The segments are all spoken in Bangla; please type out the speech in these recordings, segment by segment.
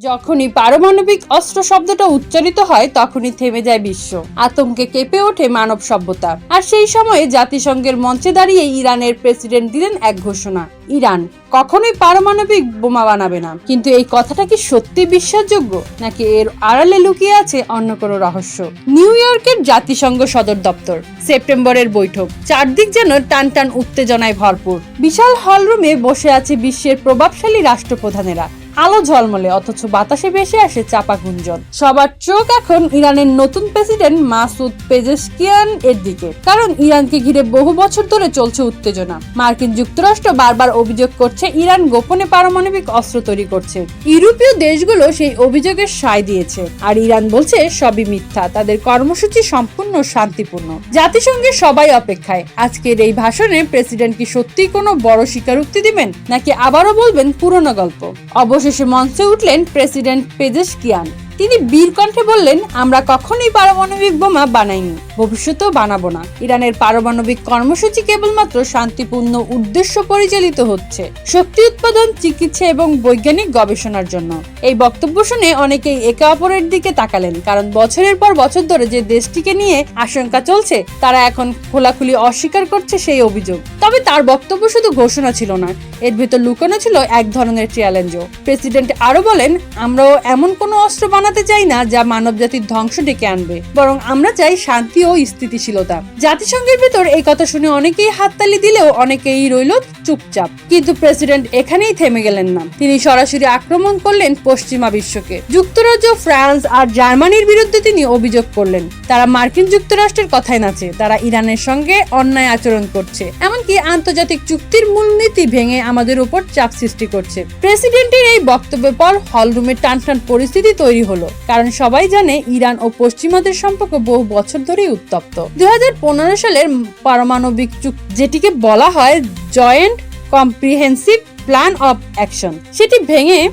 যখনই পারমাণবিক অস্ত্র শব্দটা উচ্চারিত হয়, তখনই থেমে যায় বিশ্ব। আতঙ্কে কেঁপে ওঠে মানব সভ্যতা। আর সেই সময়ে জাতিসংঘের মঞ্চে দাঁড়িয়ে ইরানের প্রেসিডেন্ট দিলেন এক ঘোষণা। ইরান কখনোই পারমাণবিক বোমা বানাবে না। কিন্তু এই কথাটা কি সত্যি বিশ্বাসযোগ্য? নাকি এর আড়ালে লুকিয়ে আছে অন্য কোনো রহস্য? নিউ ইয়র্কের জাতিসংঘ সদর দপ্তর। সেপ্টেম্বরের বৈঠক। চারদিক যেন টান টান উত্তেজনায় ভরপুর। বিশাল হলরুমে বসে আছে বিশ্বের প্রভাবশালী রাষ্ট্রপ্রধানেরা। আলো ঝলমলে, অথচ বাতাসে ভেসে আসে চাপা গুঞ্জন। সবার চোখ এখন ইরানের নতুন প্রেসিডেন্ট মাসুদ পেজেশকিয়ান এর দিকে। কারণ ইরানকে ঘিরে বহু বছর ধরে চলছে উত্তেজনা। মার্কিন যুক্তরাষ্ট্র বারবার অভিযোগ করছে, ইরান গোপনে পারমাণবিক অস্ত্র তৈরি করছে। ইউরোপীয় দেশগুলো সেই অভিযোগের সায় দিয়েছে। আর ইরান বলছে, সবই মিথ্যা। তাদের কর্মসূচি সম্পূর্ণ শান্তিপূর্ণ। জাতিসংঘের সবাই অপেক্ষায়। আজকের এই ভাষণে প্রেসিডেন্ট কি সত্যি কোনো বড় স্বীকারোক্তি দিবেন, নাকি আবারও বলবেন পুরনো গল্প? অবশেষে মঞ্চে উঠলেন প্রেসিডেন্ট পেজেশকিয়ান। তিনি বীর কণ্ঠে বললেন, আমরা কখনোই পারমাণবিক বোমা বানাইনি, ভবিষ্যতেও বানাবো না। ইরানের পারমাণবিক কর্মসূচি কেবলমাত্র শান্তিপূর্ণ উদ্দেশ্য পরিচালিত হচ্ছে, শক্তি উৎপাদন, চিকিৎসা এবং বৈজ্ঞানিক গবেষণার জন্য। এই বক্তব্য শুনে অনেকেই একে অপরের দিকে তাকালেন, কারণ বছরের পর বছর ধরে যে দেশটিকে নিয়ে আশঙ্কা চলছে, তারা এখন খোলাখুলি অস্বীকার করছে সেই অভিযোগ। তবে তার বক্তব্য শুধু ঘোষণা ছিল না, এর ভেতর লুকানো ছিল এক ধরনের চ্যালেঞ্জও। প্রেসিডেন্ট আরও বলেন, আমরাও এমন কোনো অস্ত্র বানাতে চাই না যা মানবজাতির ধ্বংস ডেকে আনবে, বরং আমরা চাই শান্তি ও স্থিতিশীলতা। জাতিসংঘের ভেতর এই কথা শুনে অনেকেই হাততালি দিলেও অনেকেই রইল চুপচাপ। কিন্তু প্রেসিডেন্ট এখানেই থেমে গেলেন না। তিনি সরাসরি আক্রমণ করলেন পশ্চিমা বিশ্বকে। যুক্তরাজ্য, ফ্রান্স আর জার্মানির বিরুদ্ধে তিনি অভিযোগ করলেন। তারা মার্কিন যুক্তরাষ্ট্রের কথায় নাচে। তারা ইরানের সঙ্গে অন্যায় আচরণ করছে। এমনকি আন্তর্জাতিক চুক্তির মূলনীতি ভেঙে আমাদের উপর চাপ সৃষ্টি করছে। প্রেসিডেন্টের এই বক্তব্যের পর হলরুমে টান টান পরিস্থিতি তৈরি হলো। কারণ সবাই জানে ইরান ও পশ্চিমাদের সম্পর্ক বহু বছর ধরেই উত্তপ্ত। দুহাজার পনেরো সালের পারমাণবিক চুক্তি যেটিকে বলা হয় joint comprehensive plan of action সেটি ভেঙে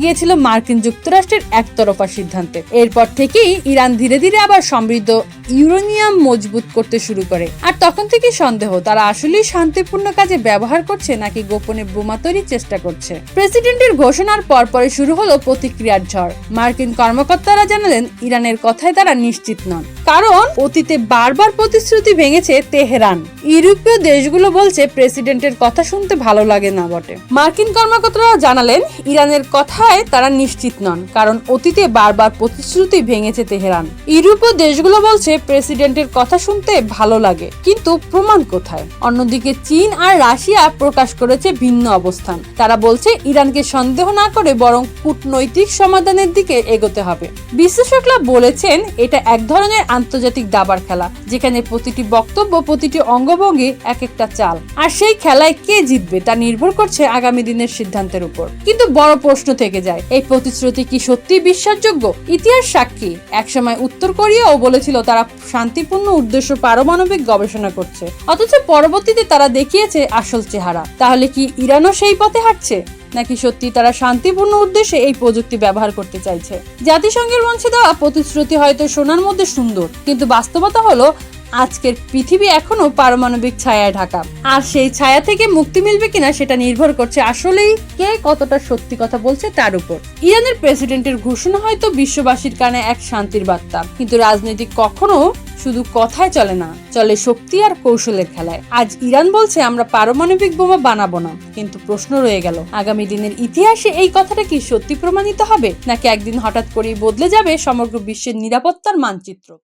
গিয়েছিল মার্কিন যুক্তরাষ্ট্রের একতরফা সিদ্ধান্তে। এরপর থেকেই ইরান ধীরে ধীরে আবার সমৃদ্ধ ইউরেনিয়াম মজবুত করতে শুরু করে। আর তখন থেকেই সন্দেহ, তারা আসলেই শান্তিপূর্ণ কাজে ব্যবহার করছে নাকি গোপনে বোমা তৈরির চেষ্টা করছে? প্রেসিডেন্টের ঘোষণার পরপরই শুরু হলো প্রতিক্রিয়ার ঝড়। মার্কিন কর্মকর্তারা জানালেন, ইরানের কথায় তারা নিশ্চিত নন। কারণ, অতীতে বারবার প্রতিশ্রুতি ভেঙেছে তেহরান। ইউরোপীয় দেশগুলো বলছে, প্রেসিডেন্টের কথা শুনতে ভালো লাগে না বটে। মার্কিন কর্মকর্তারা জানালেন, ইরানের কথায় তারা নিশ্চিত নন, কারণ অতীতে বারবার প্রতিশ্রুতি ভেঙেছে তেহরান। ইউরোপীয় দেশগুলো বলছে প্রেসিডেন্টের কথা শুনতে ভালো লাগে। কিন্তু প্রমাণ কোথায়? অন্যদিকে চীন আর রাশিয়া প্রকাশ করেছে ভিন্ন অবস্থান। তারা বলছে, ইরানকে সন্দেহ না করে বরং কূটনৈতিক সমাধানের দিকে এগোতে হবে। বিশ্লেষকরা বলেছেন, এটা এক ধরনের আন্তর্জাতিক দাবার খেলা, যেখানে প্রতিটি বক্তব্য, প্রতিটি অঙ্গভঙ্গি এক একটা চাল। আর সেই খেলায় কে জিতবে তা নির্ভর করছে আগামী দিনের সিদ্ধান্তের উপর। কিন্তু বড় প্রশ্ন থেকে যায়, এই প্রতিশ্রুতি কি সত্যি বিশ্বাসযোগ্য? ইতিহাস সাক্ষী। একসময় উত্তর কোরিয়াও বলেছিল তারা শান্তিপূর্ণ উদ্দেশ্য পারমাণবিক গবেষণা করছে। অথচ পরবর্তীতে তারা দেখিয়েছে আসল চেহারা। তাহলে কি ইরানও সেই পথে হাঁটছে? নাকি সত্যি তারা শান্তিপূর্ণ উদ্দেশ্যে এই প্রযুক্তি ব্যবহার করতে চাইছে? জাতিসংঘের মঞ্চে দেওয়া প্রতিশ্রুতি হয়তো শোনার মধ্যে সুন্দর, কিন্তু বাস্তবতা হলো আজকের পৃথিবী এখনও পারমাণবিক ছায়ায় ঢাকা। আর সেই ছায়া থেকে মুক্তি মিলবে কিনা সেটা নির্ভর করছে আসলেই কে কতটা সত্যি কথা বলছে তার উপর। ইরানের প্রেসিডেন্টের ঘোষণা হয়তো বিশ্ববাসীর কানে এক শান্তির বার্তা। কিন্তু রাজনীতি কখনো শুধু কথায় চলে না, চলে শক্তি আর কৌশলের খেলায়। আজ ইরান বলছে, আমরা পারমাণবিক বোমা বানাবো না। কিন্তু প্রশ্ন রয়ে গেল, আগামী দিনের ইতিহাসে এই কথাটা কি সত্যি প্রমাণিত হবে? নাকি একদিন হঠাৎ করেই বদলে যাবে সমগ্র বিশ্বের নিরাপত্তার মানচিত্র?